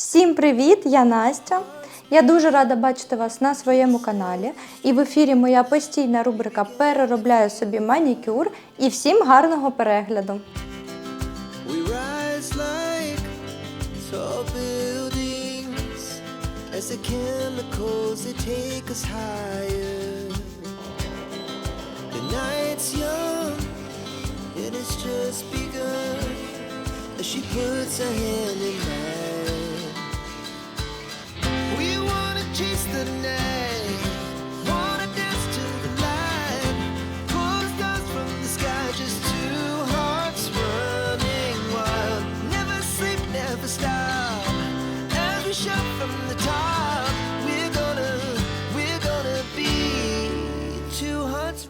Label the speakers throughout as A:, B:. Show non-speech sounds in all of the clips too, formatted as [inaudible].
A: Всім привіт! Я Настя. Я дуже рада бачити вас на своєму каналі. І в ефірі моя постійна рубрика Переробляю собі манікюр. І всім гарного перегляду.
B: She puts her hand in mine.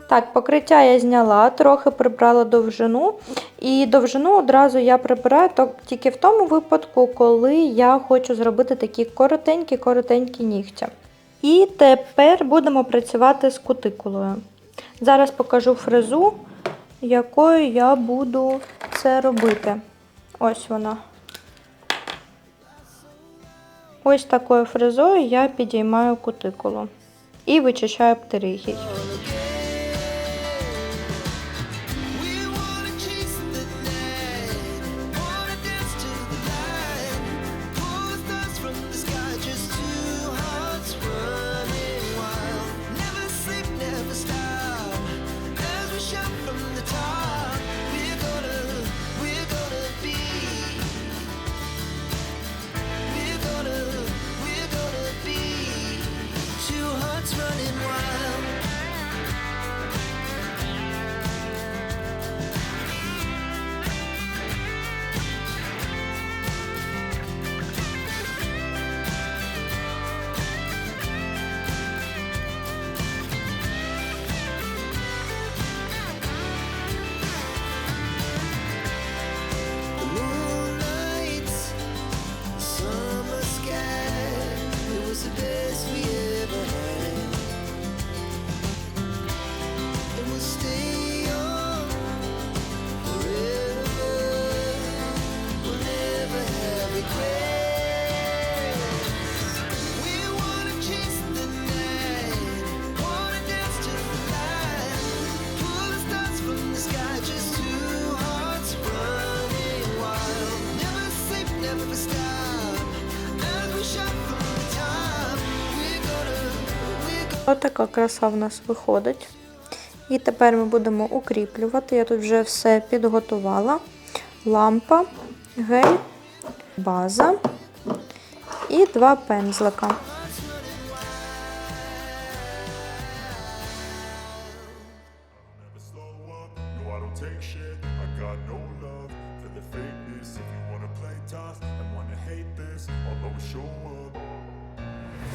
A: Так, покриття я зняла, трохи прибрала довжину. І довжину одразу я прибираю тільки в тому випадку, коли я хочу зробити такі коротенькі-коротенькі нігті. І тепер будемо працювати з кутикулою. Зараз покажу фрезу, якою я буду це робити. Ось вона. Ось такою фрезою я підіймаю кутикулу і вичищаю птеригій. Така краса в нас виходить. І тепер ми будемо укріплювати. Я тут вже все підготувала. Лампа, гель, база і два пензлика.
C: show up.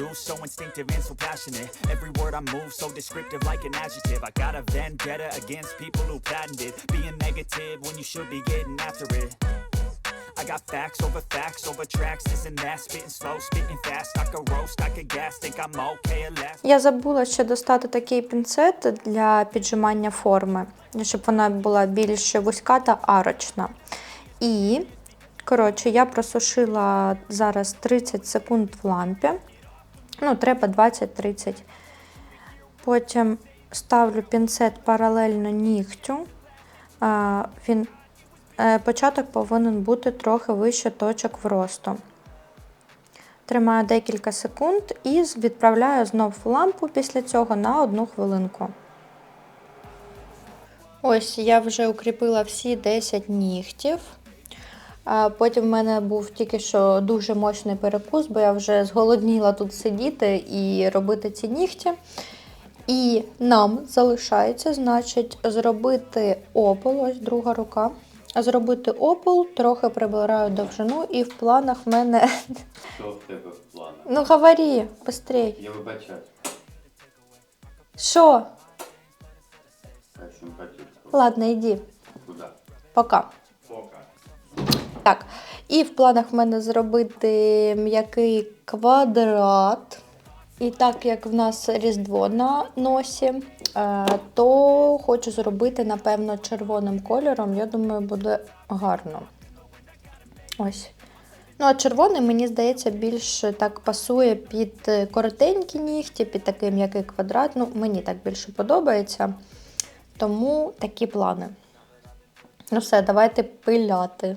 D: do so instinctive and so passionate. Every word I move so descriptive like an adjective. I got a vendetta against people who patented being negative when you should be getting after it. I got facts over facts over tracks, this and that, spitting slow, spitting fast. I could roast, I could gas, think I'm okay at last.
A: Я забула ще достати такий пінцет для піджимання форми, щоб вона була більш вузька та арочна. І, коротше, я просушила зараз 30 секунд в лампі. Ну, треба 20-30. Потім ставлю пінцет паралельно нігтю. Він, е, початок повинен бути трохи вище точок вросту. Тримаю декілька секунд і відправляю знов в лампу після цього на одну хвилинку. Ось я вже укріпила всі 10 нігтів. А Потім в мене був тільки що дуже мощний перекус, бо я вже зголодніла тут сидіти і робити ці нігті. І нам залишається, значить, зробити опол, ось друга рука. Зробити опол, трохи прибираю довжину, і в планах в мене. [laughs]
E: Що в тебе в планах?
A: Ну, говори, быстрей.
E: Я вибачаю.
A: Що? Ладно, йди.
E: Куда?
A: Пока.
E: Пока.
A: Так, і в планах в мене зробити м'який квадрат. І так як в нас Різдво на носі, е, то хочу зробити, напевно, червоним кольором. Я думаю, буде гарно. Ось. Ну, а червоний, мені здається, більш так пасує під коротенькі нігті, під такий м'який квадрат. Ну, мені так більше подобається. Тому такі плани. Ну все, давайте пиляти.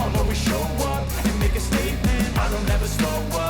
D: I'll always show up and make a statement. I don't ever slow up,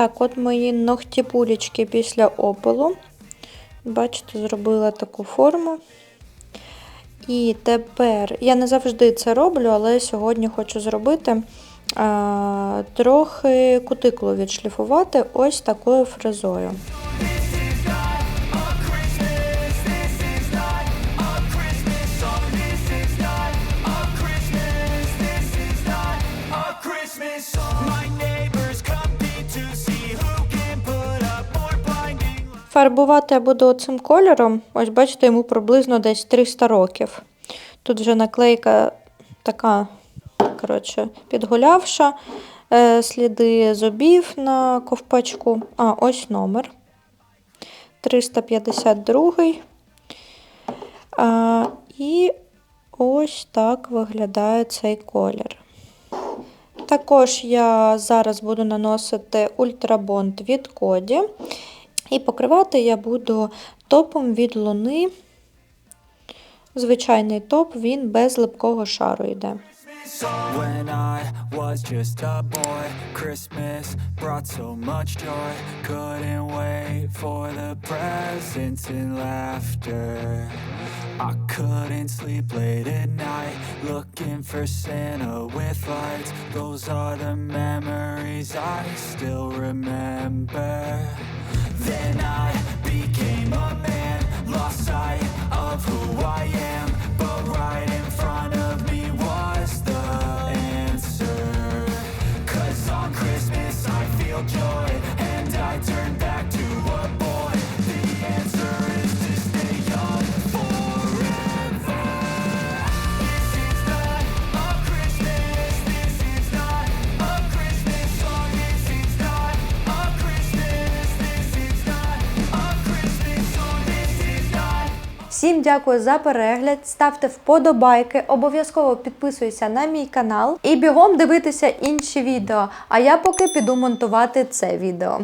A: Так, от мої ногті-пулечки після опилу. Бачите, зробила таку форму. І тепер я не завжди це роблю, але сьогодні хочу зробити а, трохи кутиклу відшліфувати ось такою фрезою. Фарбувати я буду цим кольором. Ось бачите, йому приблизно десь 300 років. Тут вже наклейка така, коротше, підгулявша. Е, сліди зубів на ковпачку. А, ось номер. 352. А, і ось так виглядає цей колір. Також я зараз буду наносити ультрабонд від коді. І покривати я буду топом від луни. Звичайний топ, він без липкого шару йде.
D: When I was just a boy, Christmas brought so much joy. Couldn't wait for the presents and laughter. I couldn't sleep late at night, looking for Santa with lights. Those are the memories I still remember. Then I became
A: Дякую за перегляд. Ставте вподобайки, обов'язково підписуйся на мій канал і бігом дивитися інші відео. А я поки піду монтувати це відео.